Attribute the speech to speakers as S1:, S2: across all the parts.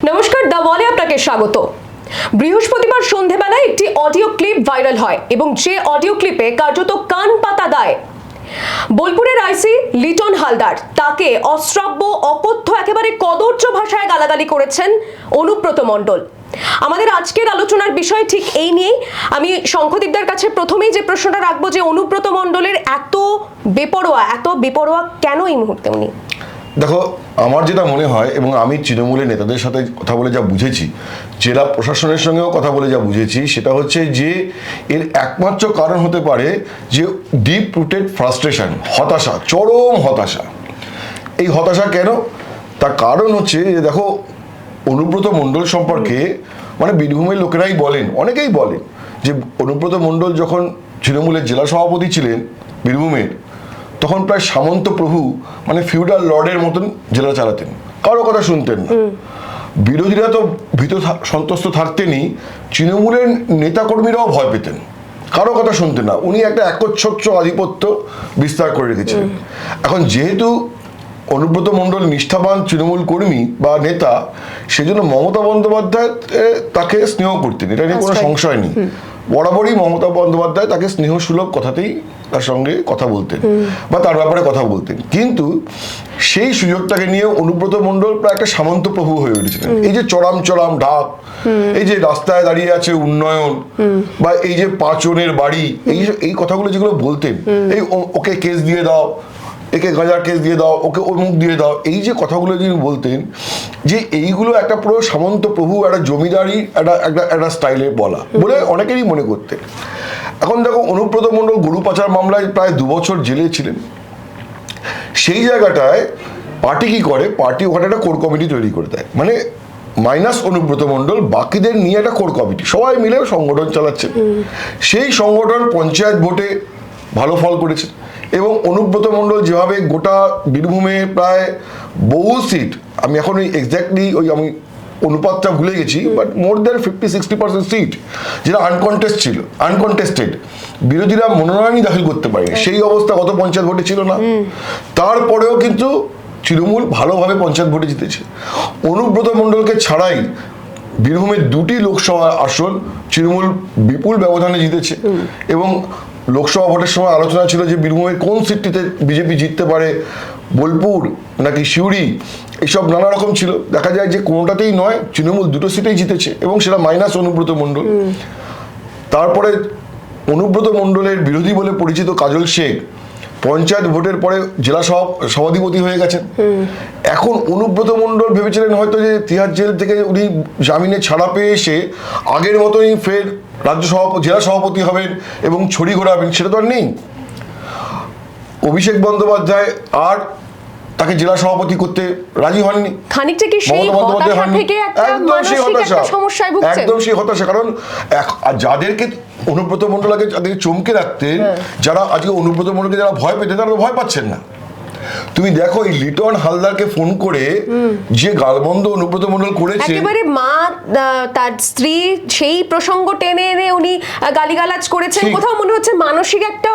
S1: নমস্কার দা ওয়ালে আপনাকে স্বাগত। বৃহস্পতিবার সন্ধেবেলায় একটি অডিও ক্লিপ ভাইরাল হয় এবং যে অডিও ক্লিপে কার্যত কান পাতা দেয় বোলপুরের আইসি লিটন হালদার, তাকে অশ্রাব্য, অকথ্য, একেবারে কদর্য ভাষায় গালাগালি করেছেন অনুব্রত মণ্ডল। আমাদের আজকের আলোচনার বিষয় ঠিক এই নিয়েই। আমি শঙ্খদীপদার কাছে প্রথমেই যে প্রশ্নটা রাখব যে অনুব্রত মণ্ডলের এত বেপরোয়া এত বেপরোয়া কেন এই মুহূর্তে উনি?
S2: দেখো, আমার যেটা মনে হয় এবং আমি তৃণমূলের নেতাদের সাথে কথা বলে যা বুঝেছি, জেলা প্রশাসনের সঙ্গেও কথা বলে যা বুঝেছি, সেটা হচ্ছে যে এর একমাত্র কারণ হতে পারে যে ডিপ রুটেড ফ্রাস্ট্রেশন হতাশা, চরম হতাশা। এই হতাশা কেন? তার কারণ হচ্ছে যে দেখো, অনুব্রত মণ্ডল সম্পর্কে মানে বীরভূমের লোকেরাই বলেন, অনেকেই বলেন যে অনুব্রত মণ্ডল যখন তৃণমূলের জেলা সভাপতি ছিলেন বীরভূমের তখন প্রায় সামন্ত প্রভু মানে ফিউডাল লর্ডের মতন জেলা চালাতেন। কারও কথা শুনতেন না। বিরোধীরা তো ভীত সন্তুষ্ট থাকতেনই তৃণমূলের নেতাকর্মীরাও ভয় পেতেন। কারও কথা শুনতেন না। উনি একটা একচ্ছত্র আধিপত্য বিস্তার করে রেখেছিলেন। এখন যেহেতু অনুব্রত মণ্ডল নিষ্ঠাবান তৃণমূল কর্মী বা নেতা সেজন্য মমতা বন্দ্যোপাধ্যায় তাকে স্নেহ করতেন। এটা নিয়ে কোনো সংশয় নেই। বরাবরই মমতা বন্দ্যোপাধ্যায় তাকে স্নেহ সুলভ কথাতেই তার সঙ্গে কথা বলতেন বা তার ব্যাপারে কথা বলতেন। কিন্তু সেই সুযোগটাকে নিয়ে অনুব্রত মণ্ডল প্রায় একটা সামন্ত প্রভু হয়ে উঠেছিলেন। এই যে চড়াম চড়াম ঢাক এই যে রাস্তায় দাঁড়িয়ে আছে উন্নয়ন বা এই যে পাঁচনের বাড়ি এই এই কথাগুলো যেগুলো বলতেন এই ওকে কেস দিয়ে দাও একে গাঁজার কেস দিয়ে দাও ওকে অমুক দিয়ে দাও। এই যে কথাগুলো যিনি বলতেন যে এইগুলো একটা পুরো সামন্ত প্রভু একটা জমিদারি একটা একটা একটা স্টাইলে বলা বলে অনেকেরই মনে করতেন। এখন দেখো অনুব্রত মণ্ডল গরু পাচার মামলায় প্রায় দু বছর জেলে ছিলেন। সেই জায়গাটায় পার্টি কি করে? পার্টি ওখানে একটা কোর কমিটি তৈরি করে দেয়। মানে মাইনাস অনুব্রত মণ্ডল বাকিদের নিয়ে একটা কোর কমিটি সবাই মিলে সংগঠন চালাচ্ছে সেই সংগঠন পঞ্চায়েত ভোটে ভালো ফল করেছে। এবং অনুব্রত মণ্ডল যেভাবে গোটা বীরভূমে প্রায় বহু সিট আমি এখন ওই এক্স্যাক্টলি ওই আমি অনুপাতটা ভুলে গেছি but more than fifty sixty percent seat যেটা আনকনটেস্ট ছিল আনকনটেস্টেড বিরোধীরা মনোনয়নই দাখিল করতে পারে সেই অবস্থা গত পঞ্চায়েত ভোটে ছিল না। তারপরেও কিন্তু তৃণমূল ভালোভাবে পঞ্চায়েত ভোটে জিতেছে। অনুব্রত মণ্ডলকে ছাড়াই বীরভূমের দুটি লোকসভা আসন তৃণমূল বিপুল ব্যবধানে জিতেছে। এবং লোকসভা ভোটের সময় আলোচনা ছিল যে বীরভূমের কোন সিটটিতে বিজেপি জিততে পারে বোলপুর নাকি সিউড়ি এসব নানা রকম ছিল। দেখা যায় যে কোনোটাতেই নয় তৃণমূল দুটো সিটেই জিতেছে এবং সেটা মাইনাস অনুব্রত মণ্ডল। তারপরে অনুব্রত মণ্ডলের বিরোধী বলে পরিচিত কাজল শেখ পঞ্চায়েত ভোটের পরে জেলা সভা- সভাধিপতি হয়ে গেছেন। এখন অনুব্রত মণ্ডল ভেবেছিলেন হয়তো যে তিহার জেল থেকে উনি জামিনে ছাড়া পেয়ে এসে আগের মতোই ফের রাজ্য সভাপতি জেলা সভাপতি হবেন এবং ছড়ি ঘোরাবেন সেটা তো আর নেই। অভিষেক বন্দ্যোপাধ্যায় আর তাকে জেলা সভাপতি করতে রাজি হননি।
S1: খানিকটা কি সেই হতাশা থেকে একটা মানসিক
S2: হতাশা।
S1: একটা সমস্যায় ভুগছেন?
S2: একদম সেই হতাশা কারণ যাদেরকে অনুব্রত মন্ডল আগে চমকে রাখতেন
S1: হ্যাঁ।
S2: যারা আজকে অনুব্রত মন্ডলকে যারা ভয় পেতেন তারা ভয় পাচ্ছেন না তুমি দেখো এই লিটন হালদারকে ফোন করে যে গালবন্ধ অনুব্রত মণ্ডল করেছে।
S1: একেবারে মা তার স্ত্রী সেই প্রসঙ্গ টেনে এনে উনি গালিগালাজ করেছেন। কোথাও মনে হচ্ছে মানসিক একটা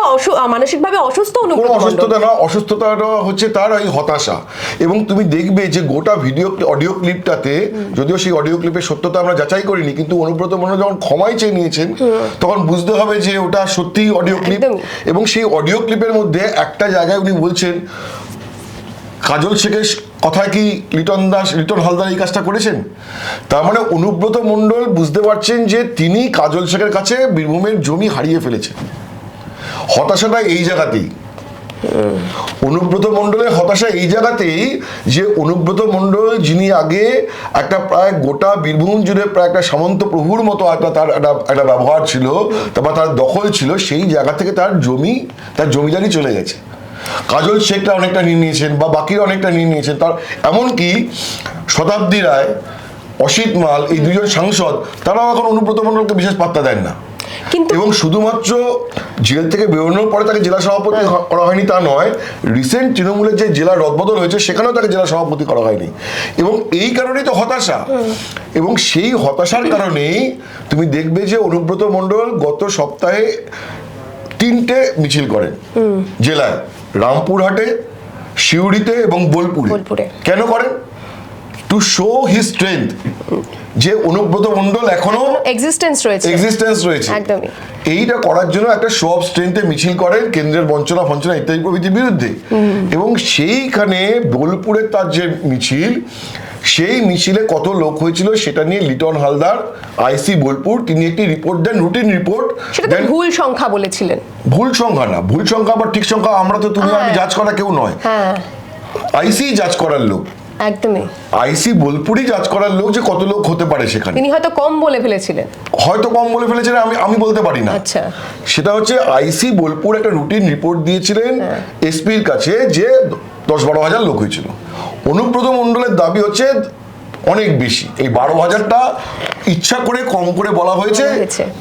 S1: মানসিকভাবে অসুস্থ অনুব্রত।
S2: অসুস্থতা না অসুস্থতাটা হচ্ছে তার এই হতাশা। এবং তুমি দেখবে যে গোটা ভিডিও অডিও ক্লিপটাতে যদিও সেই অডিও ক্লিপের সত্যতা আমরা যাচাই করিনি কিন্তু অনুব্রত মণ্ডল যখন ক্ষমাই চেয়ে নিয়েছেন তখন বুঝতে হবে যে ওটা সত্যিই অডিও ক্লিপ। এবং সেই অডিও ক্লিপের মধ্যে একটা জায়গায় উনি বলছেন কাজল শেখের কথায় কি লিটন দাস, লিটন হালদার এই কাজটা করেছেন? তার মানে অনুব্রত মণ্ডল বুঝতে পারছেন যে তিনি কাজল শেখের কাছে বীরভূমের জমি হারিয়ে ফেলেছেন। হতাশাটা এই জায়গাতেই। অনুব্রত মণ্ডলের হতাশা এই জায়গাতেই যে অনুব্রত মণ্ডল যিনি আগে একটা প্রায় গোটা বীরভূম জুড়ে প্রায় একটা সামন্ত প্রভুর মতো একটা তার একটা একটা ব্যবহার ছিল, তারপর তার দখল ছিল, সেই জায়গা থেকে তার জমি, তার জমিদারি চলে গেছে। কাজল শেখটা অনেকটা নিয়ে নিয়েছেন বা বাকিরা অনেকটা নিয়ে নিয়েছেন। তার এমনকি শতাব্দী রায় অসিত মাল এই দুজন সাংসদ তারাও এখন অনুব্রত মণ্ডলকে বিশেষ পাত্তা দেন না। এবং শুধুমাত্র জেল থেকে বেরোনোর পরে তাকে জেলা সভাপতি করা হয়নি তা নয় রিসেন্ট তৃণমূলের যে জেলা রদবদল হয়েছে সেখানেও তাকে জেলা সভাপতি করা হয়নি। এবং এই কারণেই তো হতাশা। এবং সেই হতাশার কারণেই তুমি দেখবে যে অনুব্রত মণ্ডল গত সপ্তাহে তিনটে মিছিল করেন জেলায়। রামপুরহাটে সিউড়িতে এবং বোলপুরে। কেন করেন? টু শো হি স্ট্রেংথ যে অনুব্রত মন্ডল এখনও
S1: এক্সিস্টেন্স রয়েছে।
S2: এক্সিস্টেন্স রয়েছে।
S1: একদমই।
S2: এইটা করার জন্য একটা শো অফ স্ট্রেংথে মিছিল করেন কেন্দ্রের বঞ্চনা ফঞ্চনা ইত্যাদি প্রভৃতির বিরুদ্ধে। এবং সেইখানে বোলপুরের তার যে মিছিল সেই মিছিলে কত লোক হয়েছিল সেটা নিয়ে লিটন হালদার আইসি বোলপুর তিনি একটি রিপোর্ট দেন রুটিন রিপোর্ট
S1: সেটা ভুল সংখ্যা বলেছিলেন।
S2: ভুল সংখ্যা না ভুল সংখ্যা বা ঠিক সংখ্যা আমরা তো তুমি আমি
S1: হ্যাঁ।
S2: জাজ করা কেউ নয়।
S1: হ্যাঁ।
S2: আইসি জাজ করার লোক।
S1: একদমই।
S2: আইসি বোলপুরই জাজ করার লোক যে কত লোক হতে পারে সেখানে।
S1: তিনি হয়তো কম বলে ফেলেছিলেন।
S2: হয়তো কম বলে ফেলেছেন আমি আমি বলতে পারি না।
S1: আচ্ছা।
S2: সেটা হচ্ছে আইসি বোলপুর একটা রুটিন রিপোর্ট দিয়েছিলেন
S1: হ্যাঁ।
S2: এসপির কাছে যে দশ বারো হাজার লোক হয়েছিল। অনুব্রত মণ্ডলের দাবি হচ্ছে অনেক বেশি। এই বারো হাজারটা ইচ্ছা করে কম করে বলা হয়েছে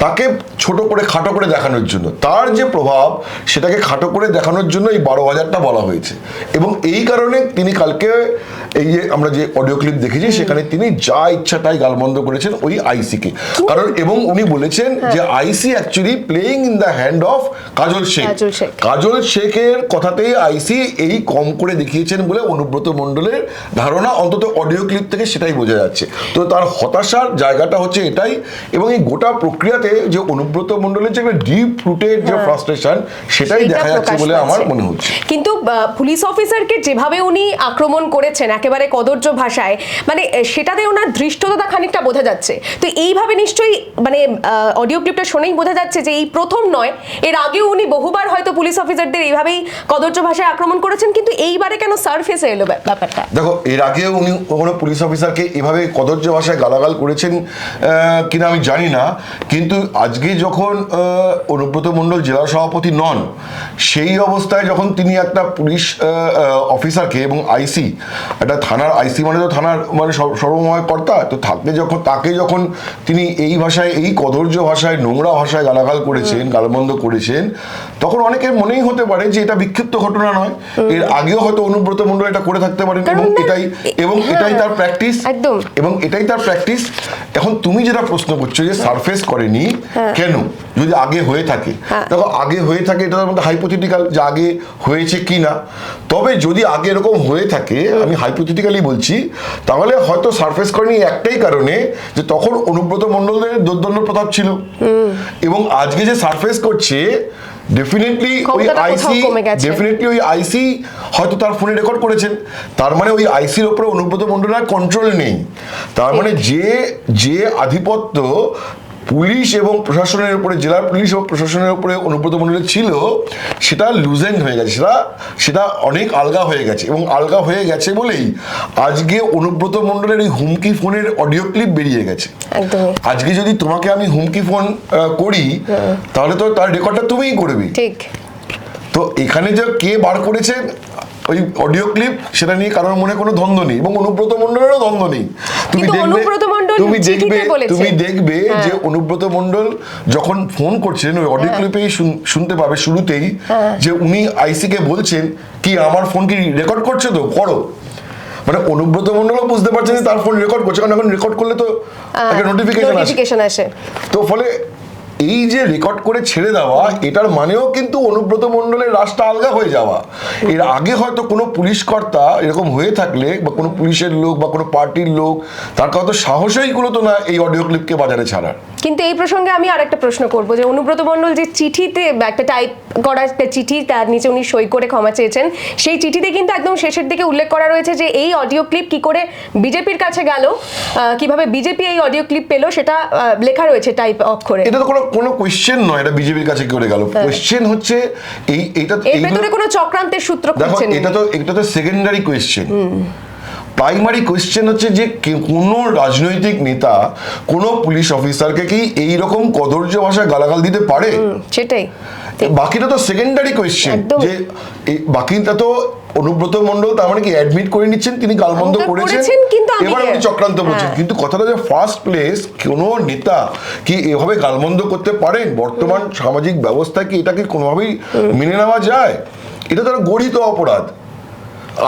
S2: তাকে ছোট করে খাটো করে দেখানোর জন্য। তার যে প্রভাব সেটাকে খাটো করে দেখানোর জন্য এই বারো হাজারটা বলা হয়েছে। এবং এই কারণে তিনি কালকে এই যে আমরা যে অডিও ক্লিপ দেখেছি সেখানে তিনি যা ইচ্ছা তাই গালমন্দ করেছেন ওই আইসিকে কারণ এবং উনি বলেছেন যে IC actually playing in the hand of Kajal Sheikh.
S1: Kajal Sheikh.
S2: Kajal শেখের কথাতেই আইসি এই কম করে দেখিয়েছেন বলে অনুব্রত মণ্ডলের ধারণা। অন্তত অডিও ক্লিপ থেকে সেটাই বোঝা যাচ্ছে। তো তার হতাশার জায়গাটা হচ্ছে এটাই এবং এই গোটা প্রক্রিয়াতে যে অনুব্রত মণ্ডলের যে একটা ডিপ রুটেড যে ফ্রাস্ট্রেশন সেটাই দেখা যাচ্ছে বলে আমার মনে হচ্ছে।
S1: কিন্তু পুলিশ অফিসারকে যেভাবে উনি আক্রমণ করেছেন একেবারে কদর্য ভাষায় মানে সেটাতে ওনার ধৃষ্টতা খানিকটা বোঝা যাচ্ছে। তো এইভাবে নিশ্চয়ই মানে অডিও ক্লিপটা শুনেই বোঝা যাচ্ছে যে এই প্রথম নয় এর আগেও উনি বহুবার হয়তো পুলিশ অফিসারদের এইভাবেই কদর্য ভাষায় আক্রমণ করেছেন কিন্তু এইবারে কেন সার্ফেসে এলো ব্যাপ- ব্যাপারটা?
S2: দেখো এর আগেও উনি কোনো পুলিশ অফিসারকে এভাবে কদর্য ভাষায় গালাগাল করেছেন কিনা আমি জানি না কিন্তু আজকে যখন অনুব্রত মণ্ডল জেলা সভাপতি নন সেই অবস্থায় যখন তিনি একটা পুলিশ অফিসারকে এবং আইসি একটা থানার আইসি মানে তো থানার মানে সর্বময় কর্তা তো থাকতে যখন তাকে যখন তিনি এই ভাষায় এই কদর্য ভাষায় নোংরা ভাষায় গালাগাল করেছেন গালবন্ধ করেছেন তখন অনেকের মনেই হতে পারে যে এটা বিক্ষিপ্ত ঘটনা নয়। এর আগেও হয়তো অনুব্রত মণ্ডল এটা করে থাকতে পারেন এবং এটাই এবং
S1: হ্যাঁ,
S2: এটাই তার প্র্যাকটিস
S1: একদম।
S2: এবং এটাই তার প্র্যাকটিস এখন তুমি যেটা প্রশ্ন করছ যে সারফেস করেনি কেন? যদি আগে হয়ে থাকে।
S1: হ্যাঁ।
S2: দেখো আগে হয়ে থাকে এটা মধ্যে হাইপোথেটিক্যাল যে আগে হয়েছে কি না তবে যদি আগে এরকম হয়ে থাকে আমি হাইপোথেটিক্যালি বলছি তাহলে হয়তো সারফেস করেনি একটাই কারণে যে তখন অনুব্রত মণ্ডলের দোর্দণ্ড প্রতাপ ছিল এবং আজকে যে সারফেস করছে ডেফিনেটলি ওই আইসি ডেফিনেটলি ওই আইসি হয়তো তার ফোনে রেকর্ড করেছেন। তার মানে ওই আইসির ওপরে অনুব্রত মণ্ডলের কন্ট্রোল নেই। তার মানে যে যে আধিপত্য পুলিশ এবং প্রশাসনের উপরে জেলার পুলিশ এবং প্রশাসনের উপরে অনুব্রত মণ্ডলের ছিল সেটা লুজেন্ড হয়ে গেছে সেটা সেটা অনেক আলগা হয়ে গেছে এবং আলগা হয়ে গেছে বলেই আজকে অনুব্রত মণ্ডলের এই হুমকি ফোনের অডিও ক্লিপ বেরিয়ে গেছে। আজকে যদি তোমাকে আমি হুমকি ফোন করি তাহলে তো তার রেকর্ডটা তুমিই করবে।
S1: ঠিক।
S2: তো এখানে যে কে বার করেছে ওই অডিও ক্লিপ সেটা নিয়ে কারোর মনে কোনো দ্বন্দ্ব নেই এবং অনুব্রত মণ্ডলেরও দ্বন্দ্ব নেই। তুমি দেখবে তুমি দেখবে তুমি দেখবে
S1: হ্যাঁ।
S2: যে অনুব্রত মণ্ডল যখন ফোন করছেন ওই অডিও ক্লিপেই শুনতে পাবে শুরুতেই যে উনি আইসি কে বলছেন কি আমার ফোন কি রেকর্ড করছে তো? করো। মানে অনুব্রত মণ্ডলও বুঝতে পারছেন যে তার ফোন রেকর্ড করছে কারণ এখন রেকর্ড করলে তো একটা নোটিফিকেশন আসে। তো ফলে এই যে রেকর্ড করে ছেড়ে দেওয়া এটার মানেও কিন্তু অনুব্রত মণ্ডলের রাস্তা আলগা হয়ে যাওয়া। এর আগে হয়তো কোনো পুলিশ কর্তা এরকম হয়ে থাকলে বা কোনো পুলিশের লোক বা কোনো পার্টির লোক তার হয়তো সাহসই কুলোতো না এই অডিও ক্লিপকে বাজারে ছাড়ার।
S1: কিন্তু এই প্রসঙ্গে আমি আরেকটা প্রশ্ন করব যে অনুব্রত মণ্ডল যে চিঠিতে একটা টাইপ করা একটা চিঠি তার নিচে উনি সই করে ক্ষমা চেয়েছেন সেই চিঠিতে কিন্তু একদম শেষের দিকে উল্লেখ করা রয়েছে যে এই অডিও ক্লিপ কি করে বিজেপির কাছে গেল কীভাবে বিজেপি এই অডিও ক্লিপ পেল সেটা লেখা রয়েছে টাইপ অক্ষরে।
S2: এটা তো কোনো কোনো কোয়েশ্চেন নয় এটা বিজেপির কাছে করে গেল? কোয়েশ্চেন হচ্ছে এই এটা
S1: এর ভিতরে কোনো চক্রান্তের সূত্র খুঁজছেন
S2: এটা তো এটা তো সেকেন্ডারি কোয়েশ্চেন প্রাইমারি কোয়েশ্চেন হচ্ছে যে কোন কোনো রাজনৈতিক নেতা কোন পুলিশ অফিসারকে কি এই রকম কদর্য ভাষায় গালাগাল দিতে পারে?
S1: সেটাই।
S2: বাকিটা তো সেকেন্ডারি কোয়েশ্চেন যে বাকিটা তো অনুব্রত মণ্ডল তার মানে কি অ্যাডমিট করে নিচ্ছেন তিনি
S1: গালমন্দ
S2: করেছেন? এবার উনি চক্রান্ত বলছেন
S1: হ্যাঁ।
S2: কিন্তু কথাটা যে ফার্স্ট প্লেস কোনো নেতা কি এভাবে গালমন্দ করতে পারেন? বর্তমান সামাজিক ব্যবস্থায় কি এটাকে কোনোভাবেই মেনে নেওয়া যায়? এটা তো একটা গঠিত অপরাধ।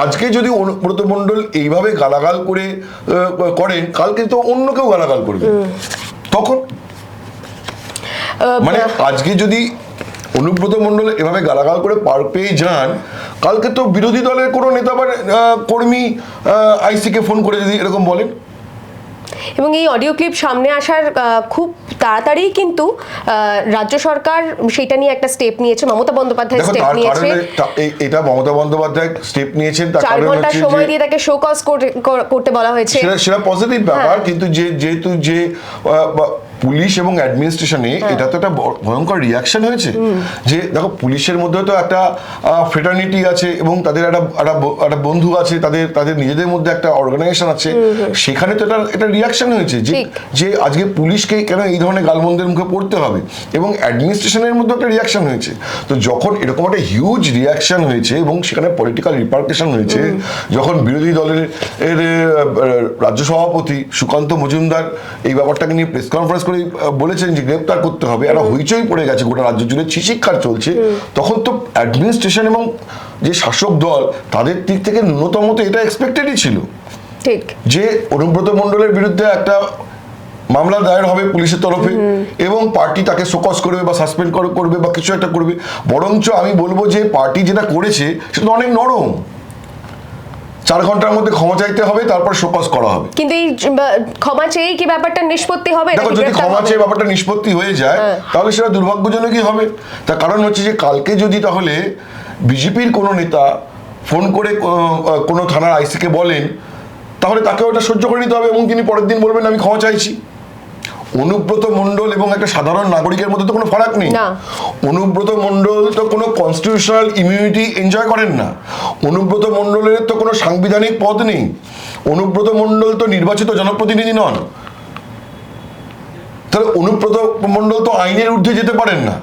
S2: আজকে যদি অনুব্রত মণ্ডল এইভাবে গালাগাল করে করেন কালকে তো অন্য কেউ গালাগাল করবে। তখন? মানে আজকে যদি অনুব্রত মণ্ডল এভাবে গালাগাল করে পার পেয়ে যান কালকে তো বিরোধী দলের কোনো নেতা বা কর্মী আইসিকে ফোন করে যদি এরকম বলেন।
S1: এবং এই অডিও ক্লিপ সামনে আসার খুব তাড়াতাড়ি কিন্তু রাজ্য সরকার সেটা নিয়ে একটা স্টেপ নিয়েছে মমতা বন্দ্যোপাধ্যায় স্টেপ নিয়েছে।
S2: এটা মমতা বন্দ্যোপাধ্যায় স্টেপ নিয়েছেন তার
S1: চার
S2: কারণ ঘণ্টা
S1: সময় দিয়ে তাকে শোকজ করতে বলা হয়েছে।
S2: সেটা সেটা পজিটিভ ব্যাপার
S1: হ্যাঁ।
S2: কিন্তু যে যেহেতু যে পুলিশ এবং অ্যাডমিনিস্ট্রেশনে
S1: হ্যাঁ।
S2: এটা তো একটা ভয়ঙ্কর রিয়াকশন হয়েছে। যে দেখো পুলিশের মধ্যে তো একটা ফ্রেটার্নিটি আছে এবং তাদের একটা একটা বন্ধু আছে তাদের তাদের নিজেদের মধ্যে একটা অর্গানাইজেশন আছে। সেখানে তো এটা একটা রিয়াকশন হয়েছে যে যে আজকে পুলিশকে কেন এই ধরনের গালমন্দের মুখে পড়তে হবে? এবং অ্যাডমিনিস্ট্রেশনের মধ্যে একটা রিয়াকশন হয়েছে। তো যখন এরকম একটা হিউজ রিয়াকশন হয়েছে এবং সেখানে পলিটিক্যাল রিপার্কেশন হয়েছে যখন বিরোধী দলের এর রাজ্য সভাপতি সুকান্ত মজুমদার এই ব্যাপারটাকে নিয়ে প্রেস কনফারেন্স করে বলেছেন যে গ্রেপ্তার করতে হবে। একটা হইচই পড়ে গেছে গোটা রাজ্য জুড়ে শিক্ষার চলছে। তখন তো অ্যাডমিনিস্ট্রেশন এবং যে শাসক দল তাদের দিক থেকে ন্যূনতম তো এটা এক্সপেক্টেডই ছিল।
S1: ঠিক।
S2: যে অনুব্রত মণ্ডলের বিরুদ্ধে একটা মামলা দায়ের হবে পুলিশের তরফে এবং পার্টি তাকে শোকস করবে বা সাসপেন্ড করবে বা কিছু একটা করবে। বরঞ্চ আমি বলব যে পার্টি যেটা করেছে সেটা অনেক নরম। চার ঘণ্টার মধ্যে ক্ষমা চাইতে হবে তারপর শোকজ করা হবে।
S1: কিন্তু এই ক্ষমা চেয়ে কি ব্যাপারটা নিষ্পত্তি হবে?
S2: দেখো যদি ক্ষমা চেয়ে ব্যাপারটা নিষ্পত্তি হয়ে যায়
S1: হ্যাঁ।
S2: তাহলে সেটা দুর্ভাগ্যজনকই হবে। তার কারণ হচ্ছে যে কালকে যদি তাহলে বিজেপির কোনো নেতা ফোন করে কোনো থানার আইসিকে বলেন তাহলে তাকে ওটা সহ্য করে নিতে হবে এবং তিনি পরের দিন বলবেন আমি ক্ষমা চাইছি। অনুব্রত মন্ডল এবং একটা সাধারণ নাগরিকের মধ্যে তো কোনো ফারাক নেই। অনুব্রত মন্ডল তো কোনো কনস্টিটিউশনাল ইমিউনিটি এনজয় করেন না। অনুব্রত মন্ডলের তো কোনো সাংবিধানিক পদ নেই। অনুব্রত মন্ডল তো নির্বাচিত জনপ্রতিনিধি নন। তাহলে অনুব্রত মন্ডল তো আইনের ঊর্ধ্বে যেতে পারেন না।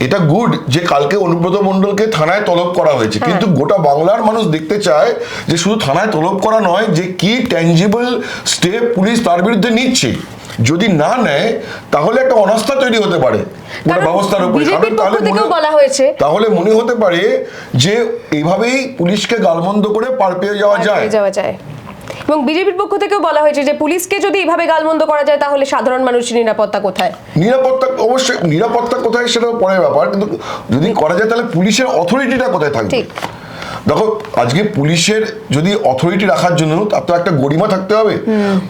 S2: এটা গুড যে কালকে অনুব্রত মণ্ডলকে থানায় তলব করা হয়েছে। কিন্তু গোটা বাংলার মানুষ দেখতে চায় যে শুধু থানায় তলব করা নয় যে কি ট্যাঞ্জিবল স্টেপ পুলিশ তার বিরুদ্ধে নিচ্ছে। যদি না নেয় তাহলে একটা অনাস্থা তৈরি হতে পারে। ব্যবস্থার উপরে। তাহলে মনে-
S1: বলা হয়েছে।
S2: তাহলে মনে হতে পারে যে এইভাবেই পুলিশকে গালমন্দ করে পার পেয়ে যাওয়া যায়।
S1: এবং বিজেপির পক্ষ থেকেও বলা হয়েছে যে পুলিশকে যদি এভাবে গালমন্দ করা যায় তাহলে সাধারণ মানুষের নিরাপত্তা কোথায়?
S2: নিরাপত্তা অবশ্যই নিরাপত্তা কোথায় সেটা পরের ব্যাপার। কিন্তু যদি করা যায় তাহলে পুলিশের অথরিটিটা কোথায় থাকবে?
S1: ঠিক।
S2: দেখো আজকে পুলিশের যদি অথরিটি রাখার জন্য তার তো একটা গরিমা থাকতে হবে।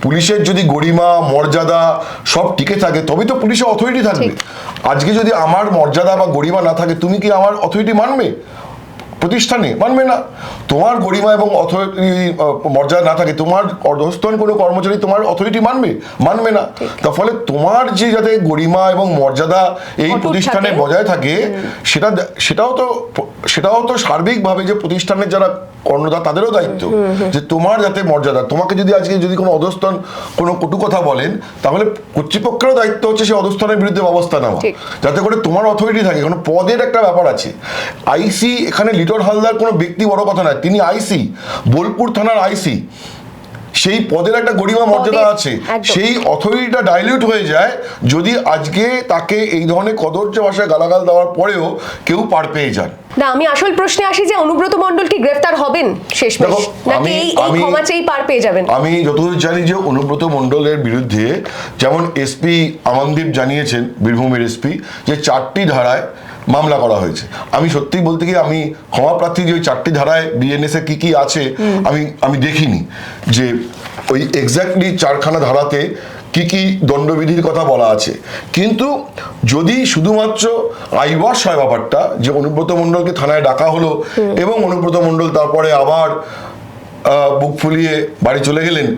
S2: পুলিশের যদি গরিমা মর্যাদা সব টিকে থাকে তবেই তো পুলিশের অথরিটি থাকবে। আজকে যদি আমার মর্যাদা বা গরিমা না থাকে তুমি কি আমার অথরিটি মানবে? প্রতিষ্ঠানে মানবে না? তোমার গরিমা এবং অথরিটি মর্যাদা না থাকে তোমার অধস্তন কোনো কর্মচারী তোমার অথরিটি মানবে? মানবে না। তার ফলে তোমার যে যাতে গরিমা এবং মর্যাদা এই প্রতিষ্ঠানে বজায় থাকে সেটা সেটাও তো সেটাও তো সার্বিকভাবে যে প্রতিষ্ঠানের যারা কর্ণধার তাদেরও দায়িত্ব যে তোমার যাতে মর্যাদা তোমাকে যদি আজকে যদি কোনো অধস্থান কোনো কটু কথা বলেন তাহলে কর্তৃপক্ষেরও দায়িত্ব হচ্ছে সেই অধস্থানের বিরুদ্ধে ব্যবস্থা নেওয়া। যাতে করে তোমার অথরিটি থাকে কোনো পদের একটা ব্যাপার আছে। আইসি এখানে লিটন হালদার কোনো ব্যক্তি বড় কথা নয় তিনি আইসি বোলপুর থানার আইসি। সেই পদের একটা গরিমা মর্যাদা আছে। সেই অথরিটিটা ডাইলিউট হয়ে যায় যদি আজকে তাকে এই ধরনের কদর্য ভাষায় গালাগাল দেওয়ার পরেও কেউ পার পেয়ে যান।
S1: না আমি আসল প্রশ্নে আসি যে অনুব্রত মণ্ডল কি গ্রেফতার হবেন?
S2: দেখো,
S1: নাকি
S2: আমি-
S1: এই ক্ষমা চেয়েই পার পেয়ে যাবেন?
S2: আমি যতদূর জানি যে অনুব্রত মণ্ডলের বিরুদ্ধে যেমন এসপি আমনদীপ জানিয়েছেন বীরভূমের এসপি যে চারটি ধারায় মামলা করা হয়েছে। আমি সত্যি বলতে গিয়ে আমি ক্ষমা প্রার্থী যে ওই চারটি ধারায় বিএনএস এ কি কি আছে আমি আমি দেখিনি। যে ওই এক্স্যাক্টলি চারখানা ধারাতে কি কি দণ্ডবিধির কথা বলা আছে। কিন্তু যদি শুধুমাত্র আইওয়াস হয় ব্যাপারটা যে অনুব্রত মণ্ডলকে থানায় ডাকা হলো এবং অনুব্রত মণ্ডল তারপরে আবার বুক ফুলিয়ে বাড়ি চলে গেলেন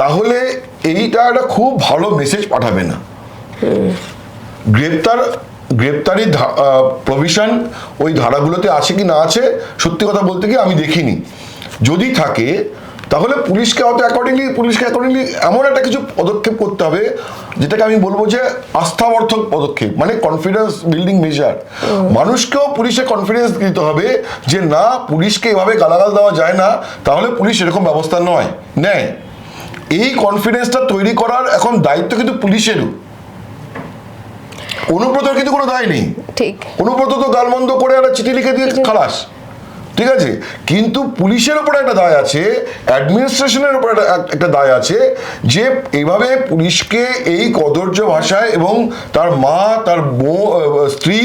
S2: তাহলে এইটা একটা খুব ভালো মেসেজ পাঠাবে না। গ্রেপ্তার গ্রেপ্তারি প্রভিশন ওই ধারাগুলোতে আছে কি না আছে সত্যি কথা বলতে কি আমি দেখিনি। যদি থাকে তাহলে পুলিশকে হয়তো অ্যাকর্ডিংলি পুলিশকে অ্যাকর্ডিংলি এমন একটা কিছু পদক্ষেপ করতে হবে যেটাকে আমি বলব যে আস্থাবর্ধক পদক্ষেপ মানে কনফিডেন্স বিল্ডিং মেজার মানুষকেও পুলিশে কনফিডেন্স দিতে হবে যে না পুলিশকে এভাবে গালাগাল দেওয়া যায় না তাহলে পুলিশ এরকম ব্যবস্থা নয় নেয়। এই কনফিডেন্সটা তৈরি করার এখন দায়িত্ব কিন্তু পুলিশেরও। অনুব্রতর কিন্তু কোনো দায় নেই।
S1: ঠিক।
S2: অনুব্রত তো গালমন্দ করে একটা চিঠি লিখে দিয়ে খালাস। ঠিক আছে কিন্তু পুলিশের উপরে একটা দায় আছে অ্যাডমিনিস্ট্রেশনের উপরে একটা- দায় আছে যে এইভাবে পুলিশকে এই কদর্য ভাষায় এবং তার মা তার বউ স্ত্রী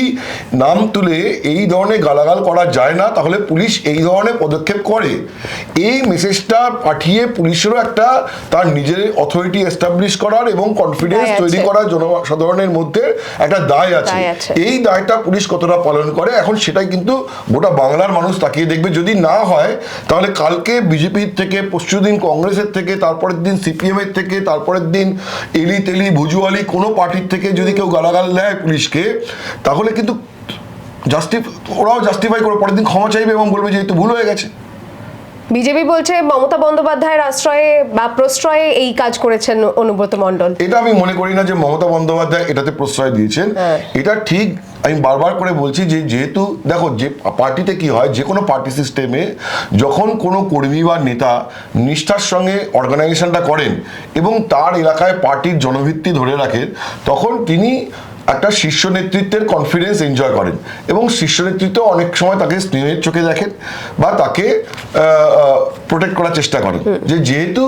S2: নাম তুলে এই ধরনের গালাগাল করা যায় না তাহলে পুলিশ এই ধরনের পদক্ষেপ করে এই মেসেজটা পাঠিয়ে পুলিশেরও একটা তার নিজের অথরিটি এস্টাবলিশ করার এবং কনফিডেন্স তৈরি। করার জনসাধারণের মধ্যে একটা দায় আছে
S1: দায় আছে।
S2: এই দায়টা পুলিশ কতটা পালন করে এখন সেটাই কিন্তু গোটা বাংলার মানুষ তাকিয়ে দেখবে যদি না হয় তাহলে কালকে বিজেপির থেকে পরশুদিন কংগ্রেসের থেকে তারপরের দিন সিপিএম এর থেকে তারপরের দিন এলি তেলি ভুজুয়ালি কোনো পার্টির থেকে যদি কেউ গালাগাল দেয় পুলিশকে তাহলে কিন্তু জাস্টি ওরাও জাস্টিফাই করে পরের দিন ক্ষমা চাইবে এবং বলবে যে এই তো ভুল হয়ে গেছে।
S1: বিজেপি বলছে মমতা বন্দ্যোপাধ্যায়ের আশ্রয়ে বা প্রশ্রয়ে এই কাজ করেছেন অনুব্রত মণ্ডল।
S2: এটা আমি মনে করি না যে মমতা বন্দ্যোপাধ্যায় এটাতে প্রশ্রয় দিয়েছেন।
S1: হ্যাঁ।
S2: এটা ঠিক আমি বারবার করে বলছি যে যেহেতু দেখো যে পার্টিতে কি হয় যে কোনো পার্টি সিস্টেমে যখন কোনো কর্মী বা নেতা নিষ্ঠার সঙ্গে অর্গানাইজেশনটা করেন এবং তার এলাকায় পার্টির জনভিত্তি ধরে রাখেন তখন তিনি একটা শীর্ষ নেতৃত্বের কনফিডেন্স এনজয় করেন এবং শীর্ষ নেতৃত্ব অনেক সময় তাকে স্নেহের চোখে দেখেন বা তাকে প্রোটেক্ট করার চেষ্টা করেন। যে যেহেতু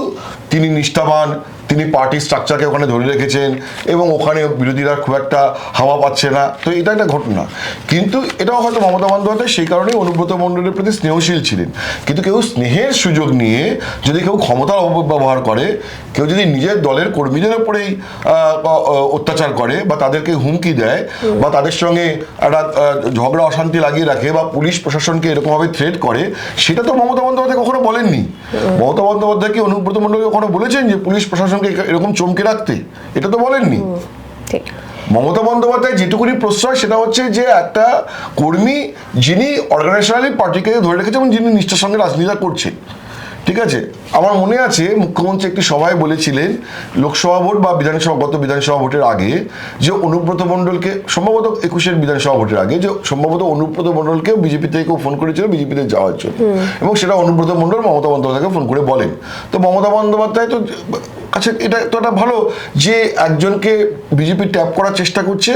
S2: তিনি নিষ্ঠাবান তিনি পার্টি স্ট্রাকচারকে ওখানে ধরে রেখেছেন এবং ওখানে বিরোধীরা খুব একটা হাওয়া পাচ্ছে না। তো এটা একটা ঘটনা। কিন্তু এটাও হয়তো মমতা বন্দ্যোপাধ্যায় সেই কারণেই অনুব্রত মণ্ডলের প্রতি স্নেহশীল ছিলেন। কিন্তু কেউ স্নেহের সুযোগ নিয়ে যদি কেউ ক্ষমতার অপব্যবহার করে কেউ যদি নিজের দলের কর্মীদের আহ, অত্যাচার করে বা তাদেরকে হুমকি দেয় বা তাদের সঙ্গে একটা ঝগড়া অশান্তি লাগিয়ে রাখে বা পুলিশ প্রশাসনকে এরকমভাবে থ্রেট করে সেটা তো মমতা বন্দ্যোপাধ্যায় কখনো বলেননি। মমতা বন্দ্যোপাধ্যায় কি অনুব্রত মণ্ডল কখনো বলেছেন যে পুলিশ প্রশাসনকে এরকম চমকে রাখতে? এটা তো বলেননি।
S1: ঠিক।
S2: মমতা বন্দ্যোপাধ্যায় যেটুকুনি প্রশ্রয় সেটা হচ্ছে যে একটা কর্মী যিনি অর্গানাইজেশনালি পার্টিকে ধরে রেখেছে এবং যিনি নিষ্ঠার সঙ্গে রাজনীতি করছেন ঠিক আছে? আমার মনে আছে মুখ্যমন্ত্রী একটি সভায় বলেছিলেন লোকসভা ভোট বা বিধানসভা গত বিধানসভা ভোটের আগে যে অনুব্রত মণ্ডলকে সম্ভবত একুশের বিধানসভা ভোটের আগে যে সম্ভবত অনুব্রত মণ্ডলকে বিজেপি থেকে ফোন করেছিল বিজেপিতে যাওয়ার জন্য। এবং সেটা অনুব্রত মণ্ডল মমতা বন্দ্যোপাধ্যায়কে ফোন করে বলেন। তো মমতা বন্দ্যোপাধ্যায় তো আচ্ছা এটা তো একটা ভালো যে একজনকে বিজেপি ট্যাপ করার চেষ্টা করছে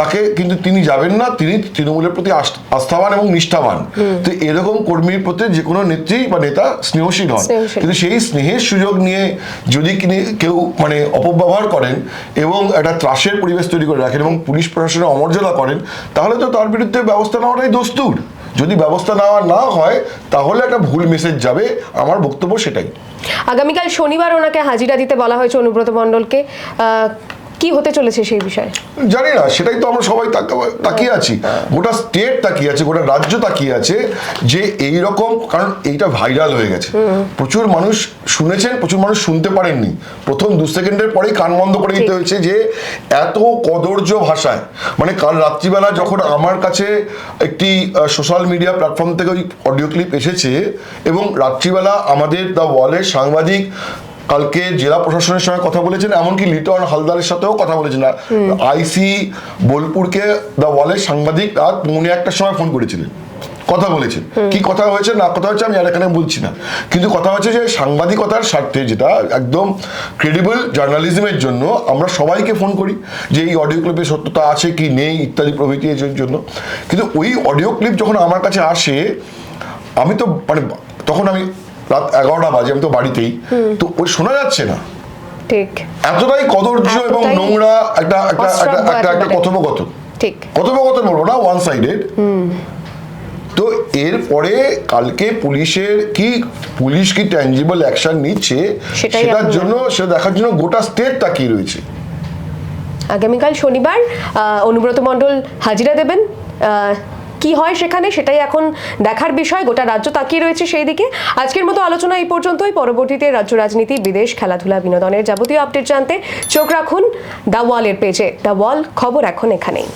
S2: তাকে কিন্তু তিনি যাবেন না তিনি তৃণমূলের প্রতি আস্থাবান এবং নিষ্ঠাবান। তো এরকম কর্মীর প্রতি যে কোনো নেত্রী বা নেতা স্নেহশীল হন। কিন্তু সেই স্নেহের সুযোগ নিয়ে যদি কেউ মানে অপব্যবহার করেন এবং একটা ত্রাসের পরিবেশ তৈরি করে রাখেন এবং পুলিশ প্রশাসনের অমর্যাদা করেন তাহলে তো তার বিরুদ্ধে ব্যবস্থা নেওয়াটাই দস্তুর। যদি ব্যবস্থা নেওয়া না হয়, তাহলে একটা ভুল মেসেজ যাবে। আমার বক্তব্য সেটাই।
S1: আগামীকাল শনিবার ওনাকে হাজিরা দিতে বলা হয়েছে অনুব্রত মণ্ডলকে। কি হতে চলেছে সেই বিষয়ে?
S2: জানি না সেটাই তো আমরা সবাই তাকিয়ে আছি। গোটা স্টেট তাকিয়ে আছে গোটা রাজ্য তাকিয়ে আছে যে এই রকম কারণ এইটা ভাইরাল হয়ে গেছে। প্রচুর মানুষ শুনেছেন প্রচুর মানুষ শুনতে পারেননি। প্রথম দু সেকেন্ডের পরেই কান বন্ধ করে দিতে হয়েছে যে এত কদর্য ভাষায় মানে কাল রাত্রিবেলা যখন আমার কাছে একটি সোশ্যাল মিডিয়া প্ল্যাটফর্ম থেকে ওই অডিও ক্লিপ এসেছে এবং রাত্রিবেলা আমাদের দ্য ওয়ালের সাংবাদিক কালকে জেলা প্রশাসনের সঙ্গে কথা বলেছেন এমনকি লিটন হালদারের সাথেও কথা বলেছেন। আইসি বোলপুরকে দ্য ওয়ালের সাংবাদিক রাত পৌনে একটার সময় ফোন করেছিলেন। কথা বলেছেন। কি কথা হয়েছে না কথা হয়েছে আমি আর এখানে বলছি না। কিন্তু কথা হচ্ছে যে সাংবাদিকতার স্বার্থে যেটা একদম ক্রেডিবল জার্নালিজমের জন্য আমরা সবাইকে ফোন করি যে এই অডিও ক্লিপে সত্যতা আছে কি নেই ইত্যাদি প্রভৃতি এর জন্য। কিন্তু ওই অডিও ক্লিপ যখন আমার কাছে আসে আমি তো মানে তখন আমি রাত এগারোটা বাজে আমি তো বাড়িতেই। তো ওই শোনা যাচ্ছে না।
S1: ঠিক।
S2: এতটাই কদর্য এবং নোংরা একটা একটা একটা একটা কথোপকথন।
S1: ঠিক।
S2: কথোপকথন বলব না ওয়ান সাইডেড তো এরপরে কালকে পুলিশের কি পুলিশ কি ট্যাঞ্জিবল অ্যাকশন নিচ্ছে সেটার জন্য সেটা দেখার জন্য গোটা স্টেট তাকিয়ে রয়েছে।
S1: আগামীকাল শনিবার অনুব্রত মণ্ডল হাজিরা দেবেন কি হয় সেখানে সেটাই এখন দেখার বিষয়। গোটা রাজ্য তাকিয়ে রয়েছে সেই দিকে। আজকের মতো আলোচনা এই পর্যন্তই। পরবর্তীতে রাজ্য রাজনীতি, বিদেশ, খেলাধুলা, বিনোদনের যাবতীয় আপডেট জানতে চোখ রাখুন দ্য ওয়ালের পেজে। দ্য ওয়াল খবর এখন এখানেই।